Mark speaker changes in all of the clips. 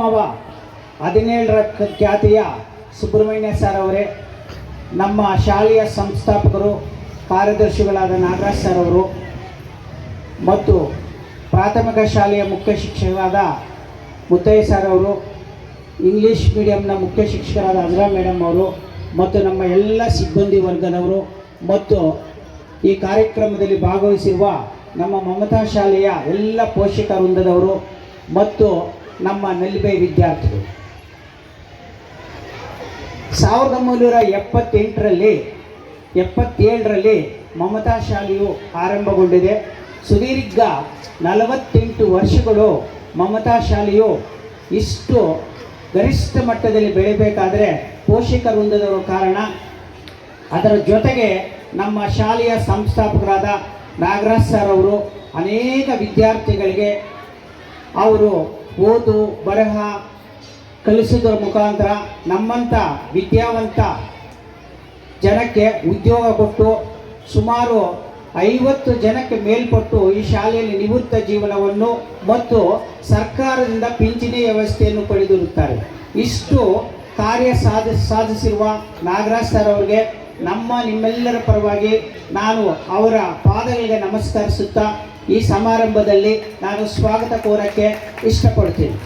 Speaker 1: ಮಾವ. ಹದಿನೇಳರ ಖ್ಯಾತಿಯ ಸುಬ್ರಹ್ಮಣ್ಯ ಸರ್ ಅವರೇ. ನಮ್ಮ ಶಾಲೆಯ ಸಂಸ್ಥಾಪಕರು, ಕಾರ್ಯದರ್ಶಿಗಳಾದ ನಾಗರಾಜ್ ಸರ್ ಅವರು ಮತ್ತು ಪ್ರಾಥಮಿಕ ಶಾಲೆಯ ಮುಖ್ಯ ಶಿಕ್ಷಕರಾದ ಮುತ್ತಯ್ಯ ಸರ್ ಅವರು ಇಂಗ್ಲೀಷ್ ಮೀಡಿಯಂನ ಮುಖ್ಯ ಶಿಕ್ಷಕರಾದ ಅಜ್ರಾ ಮೇಡಮ್ ಅವರು ಮತ್ತು ನಮ್ಮ ಎಲ್ಲ ಸಿಬ್ಬಂದಿ ವರ್ಗದವರು ಮತ್ತು ಈ ಕಾರ್ಯಕ್ರಮದಲ್ಲಿ ಭಾಗವಹಿಸಿರುವ ನಮ್ಮ ಮಮತಾ ಶಾಲೆಯ ಎಲ್ಲ ಪೋಷಕ ವೃಂದದವರು ಮತ್ತು ನಮ್ಮ ನೆಲ್ಬೆ ವಿದ್ಯಾರ್ಥಿಗಳು. ಸಾವಿರದ ಒಂಬೈನೂರ ಎಪ್ಪತ್ತೆಂಟರಲ್ಲಿ, ಎಪ್ಪತ್ತೇಳರಲ್ಲಿ ಮಮತಾ ಶಾಲೆಯು ಆರಂಭಗೊಂಡಿದೆ. ಸುದೀರ್ಘ ನಲವತ್ತೆಂಟು ವರ್ಷಗಳು ಮಮತಾ ಶಾಲೆಯು ಇಷ್ಟು ಗರಿಷ್ಠ ಮಟ್ಟದಲ್ಲಿ ಬೆಳಿಬೇಕಾದರೆ ಪೋಷಕ ಕಾರಣ, ಅದರ ಜೊತೆಗೆ ನಮ್ಮ ಶಾಲೆಯ ಸಂಸ್ಥಾಪಕರಾದ ನಾಗರಾಜ್ ಸರ್ ಅವರು ಅನೇಕ ವಿದ್ಯಾರ್ಥಿಗಳಿಗೆ ಅವರು ಓದು, ಬರಹ ಕಲಿಸೋದ್ರ ಮುಖಾಂತರ ನಮ್ಮಂಥ ವಿದ್ಯಾವಂತ ಜನಕ್ಕೆ ಉದ್ಯೋಗ ಕೊಟ್ಟು ಸುಮಾರು ಐವತ್ತು ಜನಕ್ಕೆ ಮೇಲ್ಪಟ್ಟು ಈ ಶಾಲೆಯಲ್ಲಿ ನಿವೃತ್ತ ಜೀವನವನ್ನು ಮತ್ತು ಸರ್ಕಾರದಿಂದ ಪಿಂಚಣಿ ವ್ಯವಸ್ಥೆಯನ್ನು ಪಡೆದಿರುತ್ತಾರೆ. ಇಷ್ಟು ಕಾರ್ಯ ಸಾಧ, ಸಾಧಿಸಿರುವ ನಾಗರಾಜ್ ಸರ್ ಅವರಿಗೆ ನಮ್ಮ ನಿಮ್ಮೆಲ್ಲರ ಪರವಾಗಿ ನಾನು ಅವರ ಪಾದಗಳಿಗೆ ನಮಸ್ಕರಿಸುತ್ತಾ ಈ ಸಮಾರಂಭದಲ್ಲಿ ನಾನು ಸ್ವಾಗತ ಕೋರಕ್ಕೆ ಇಷ್ಟಪಡ್ತೀನಿ.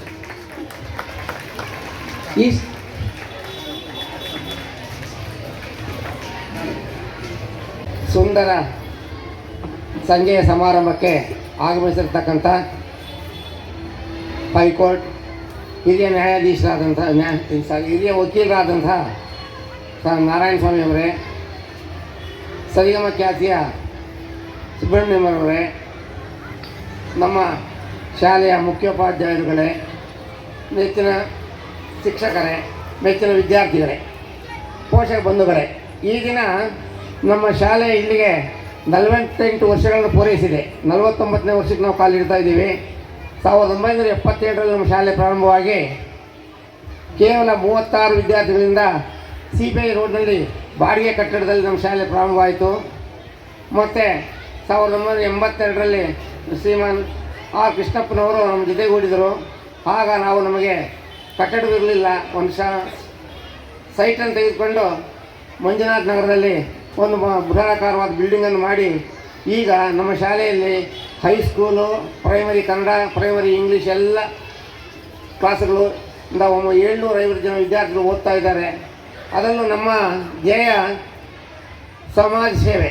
Speaker 1: ಈ
Speaker 2: ಸುಂದರ ಸಂಜೆಯ ಸಮಾರಂಭಕ್ಕೆ ಆಗಮಿಸಿರ್ತಕ್ಕಂಥ ಹೈಕೋರ್ಟ್, ಹಿರಿಯ ನ್ಯಾಯಾಧೀಶರಾದಂಥ ನ್ಯಾ, ಸಾರಿ, ಹಿರಿಯ ವಕೀಲರಾದಂಥ ನಾರಾಯಣ ಸ್ವಾಮಿ ಅವರೇ ಸರಿಗಮ ಖ್ಯಾತಿಯ ಸುಬ್ರಹ್ಮಣ್ಯಮರವರೇ ನಮ್ಮ ಶಾಲೆಯ ಮುಖ್ಯೋಪಾಧ್ಯಾಯರುಗಳೇ ಮೆಚ್ಚಿನ ಶಿಕ್ಷಕರೇ ಮೆಚ್ಚಿನ ವಿದ್ಯಾರ್ಥಿಗಳೇ, ಪೋಷಕ ಬಂಧುಗಳೇ, ಈ ದಿನ ನಮ್ಮ ಶಾಲೆ ಇಲ್ಲಿಗೆ ನಲವತ್ತೆಂಟು ವರ್ಷಗಳನ್ನು ಪೂರೈಸಿದೆ. ನಲವತ್ತೊಂಬತ್ತನೇ ವರ್ಷಕ್ಕೆ ನಾವು ಕಾಲಿಡ್ತಾ ಇದ್ದೀವಿ. ಸಾವಿರದ ಒಂಬೈನೂರ ಎಪ್ಪತ್ತೇಳರಲ್ಲಿ ನಮ್ಮ ಶಾಲೆ ಪ್ರಾರಂಭವಾಗಿ ಕೇವಲ ಮೂವತ್ತಾರು ವಿದ್ಯಾರ್ಥಿಗಳಿಂದ ಸಿ ಬಿ ಐ ರೋಡ್ನಲ್ಲಿ ಬಾಡಿಗೆ ಕಟ್ಟಡದಲ್ಲಿ ನಮ್ಮ ಶಾಲೆ ಪ್ರಾರಂಭವಾಯಿತು. ಮತ್ತು ಸಾವಿರದ ಒಂಬೈನೂರ ಎಂಬತ್ತೆರಡರಲ್ಲಿ ಶ್ರೀಮಾನ್ ಆರ್ ಕೃಷ್ಣಪ್ಪನವರು ನಮ್ಮ ಜೊತೆಗೂಡಿದರು. ಆಗ ನಾವು ನಮಗೆ ಕಟ್ಟಡವಿರಲಿಲ್ಲ ಒಂದು ಶಾ ಸೈಟನ್ನು ತೆಗೆದುಕೊಂಡು ಮಂಜುನಾಥ್ ನಗರದಲ್ಲಿ ಒಂದು ಬೃಹಾಕಾರವಾದ ಬಿಲ್ಡಿಂಗನ್ನು ಮಾಡಿ, ಈಗ ನಮ್ಮ ಶಾಲೆಯಲ್ಲಿ high school primary Kannada primary English ಎಲ್ಲ ಕ್ಲಾಸ್ಗಳು ಒಮ್ಮೆ ಏಳ್ನೂರ ಐವತ್ತು ಜನ ವಿದ್ಯಾರ್ಥಿಗಳು ಓದ್ತಾ ಇದ್ದಾರೆ. ಅದರಲ್ಲೂ ನಮ್ಮ ಧ್ಯೇಯ ಸಮಾಜ ಸೇವೆ.